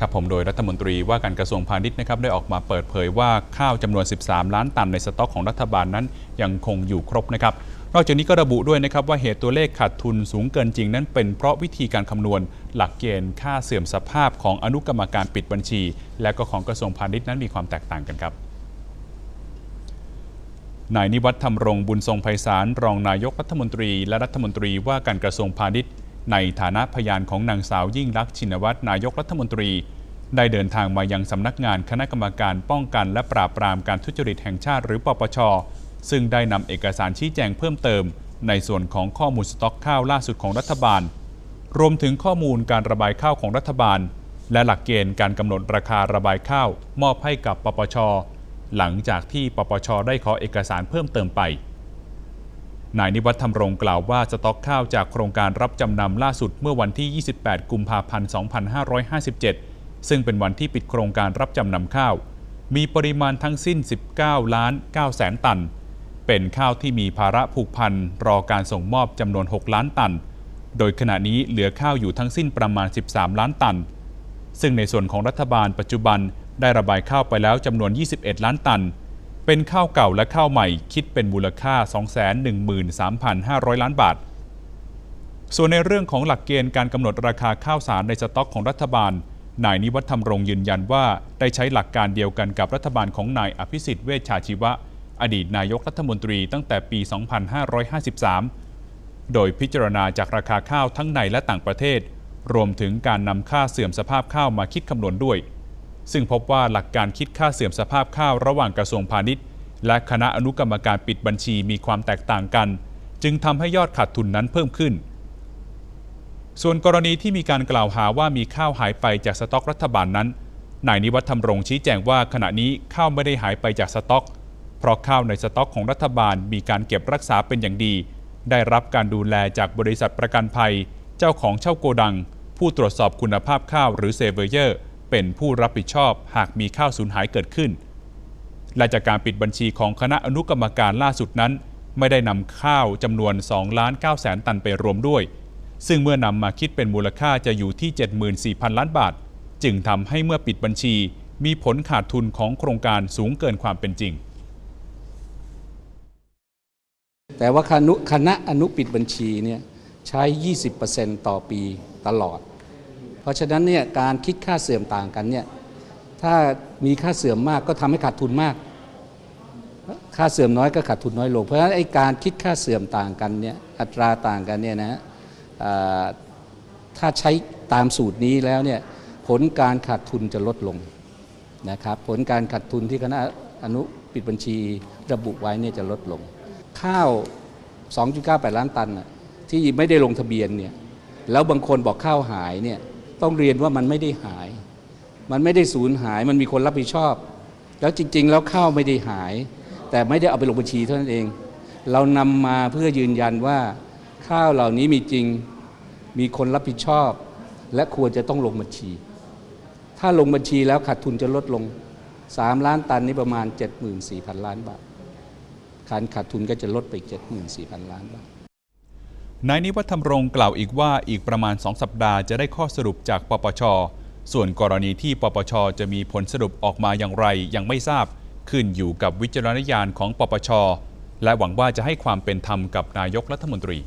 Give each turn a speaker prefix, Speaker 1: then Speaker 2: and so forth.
Speaker 1: ครับผมโดยรัฐมนตรีว่าการกระทรวงพาณิชย์นะครับได้ออกมาเปิดเผยว่าข้าวจำนวน 13 ล้านตันในสต็อกของรัฐบาลนั้นยังคงอยู่ครบนะครับนอกจากนี้ก็ระบุด้วยนะครับว่าเหตุตัวเลขขาดทุนสูงเกินจริงนั้นเป็นเพราะวิธีการคำนวณ หลักเกณฑ์ค่าเสื่อมสภาพของอนุกรรมการปิดบัญชี และก็ของกระทรวงพาณิชย์นั้นมีความแตกต่างกันครับนายนิวัฒน์ธรรมรงค์บุญทรงไพศาลรองนายกรัฐมนตรี และรัฐมนตรีว่าการกระทรวงพาณิชย์ ในฐานะพยานของนางสาวยิ่งลักษณ์ชินวัตรนายกรัฐมนตรี ได้เดินทางมายังสำนักงานคณะกรรมการป้องกันและปราบปรามการทุจริตแห่งชาติหรือปปช ซึ่งได้นำเอกสารชี้แจงเพิ่มเติม ในส่วนของข้อมูลสต็อกข้าวล่าสุดของรัฐบาล รวมถึงข้อมูลการระบายข้าวของรัฐบาล และหลักเกณฑ์การกำหนดราคาระบายข้าว มอบให้กับปปช หลังจากที่ปปช ได้ขอเอกสารเพิ่มเติมไป นายนิวัฒน์ธรรมรงกล่าวว่าสต็อกข้าวจากโครงการรับจำนำล่าสุดเมื่อวันที่ 28 กุมภาพันธ์ 2557 ซึ่งเป็นวันที่ปิดโครงการรับจำนำข้าว มีปริมาณทั้งสิ้น 19 ล้าน9แสนตัน เป็นข้าวที่มีภาระผูกพันรอการส่งมอบจำนวน 6 ล้านตัน โดยขณะนี้เหลือข้าวอยู่ทั้งสิ้นประมาณ 13 ล้านตัน ซึ่งในส่วนของรัฐบาลปัจจุบันได้ระบายข้าวไปแล้วจำนวน 21 ล้านตัน เป็นข้าวเก่าและข้าวใหม่คิดเป็นมูลค่า 213,500 ล้านบาท ส่วนในเรื่องของหลักเกณฑ์การกำหนดราคาข้าวสารในสต็อกของรัฐบาล นายนิวัฒน์ธรรมรงยืนยันว่าได้ใช้หลักการเดียวกันกับรัฐบาลของนายอภิสิทธิ์เวชชาชีวะ อดีตนายกรัฐมนตรีตั้งแต่ปี 2553 โดยพิจารณาจากราคาข้าวทั้งในและต่างประเทศ รวมถึงการนำค่าเสื่อมสภาพข้าวมาคิดคำนวณด้วย ซึ่งพบว่าหลักการคิดค่าเสื่อมสภาพข้าวระหว่างกระทรวงพาณิชย์ และคณะอนุกรรมการปิดบัญชีมีความแตกต่างกัน จึงทำให้ยอดขาดทุนนั้นเพิ่มขึ้น ส่วนกรณีที่มีการกล่าวหาว่ามีข้าวหายไปจากสต็อกรัฐบาลนั้นนายนิวัฒน์ธรรมรงชี้แจงว่าขณะนี้ข้าวไม่ได้หายไปจากสต็อก เพราะข้าวในสต็อกของรัฐบาลมีการเก็บรักษาเป็นอย่างดี ได้รับการดูแลจากบริษัทประกันภัย เจ้าของเช่าโกดัง ผู้ตรวจสอบคุณภาพข้าวหรือเซเวอร์เยอร์ เป็นผู้รับผิดชอบหากมีข้าวสูญหายเกิดขึ้น และจากการปิดบัญชีของคณะอนุกรรมการล่าสุดนั้น ไม่ได้นำข้าวจำนวน2ล้าน9แสนตันไปรวมด้วย ซึ่งเมื่อนำมาคิดเป็นมูลค่าจะอยู่ที่ 74,000 ล้านบาท จึงทำให้เมื่อปิดบัญชี มีผลขาดทุนของโครงการสูงเกินความเป็นจริง
Speaker 2: แต่ว่าคณะคณะอนุปิดบัญชีเนี่ยใช้ 20%ต่อปีตลอด เพราะฉะนั้นเนี่ยการคิดค่าเสื่อมต่างกันเนี่ยถ้ามีค่าเสื่อมมากก็ทำให้ขาดทุนมาก ค่าเสื่อมน้อยก็ขาดทุนน้อยลง เพราะฉะนั้นไอ้การคิดค่าเสื่อมต่างกันเนี่ยอัตราต่างกันเนี่ยนะฮะถ้าใช้ตามสูตรนี้แล้วเนี่ยผลการขาดทุนจะลดลงนะครับผลการขาดทุนที่คณะอนุปิดบัญชีระบุไว้เนี่ยจะลดลง ข้าว 2.98 ล้านตันที่ไม่ได้ลงทะเบียนเนี่ยแล้วบางคนบอกข้าวหายเนี่ย ต้องเรียนว่ามันไม่ได้หาย มันไม่ได้สูญหาย มันมีคนรับผิดชอบ แล้วจริง ๆ แล้วข้าวไม่ได้หาย แต่ไม่ได้เอาไปลงบัญชีเท่านั้นเอง เรานำมาเพื่อยืนยันว่าข้าวเหล่านี้มีจริง มีคนรับผิดชอบ และควรจะต้องลงบัญชี ถ้าลงบัญชีแล้วขาดทุนจะลดลง 3 ล้านตันนี่ประมาณ 74,000 ล้านบาทการขาดทุนก็จะลดไป 74,000 ล้านบาท
Speaker 1: นายนิวัฒน์ธรรมรงค์กล่าวอีกว่าอีกประมาณ 2 สัปดาห์จะได้ข้อสรุปจากปปช ส่วนกรณีที่ปปช จะมีผลสรุปออกมาอย่างไรยังไม่ทราบ ขึ้นอยู่กับวิจารณญาณของปปช และหวังว่าจะให้ความเป็นธรรมกับนายกรัฐมนตรี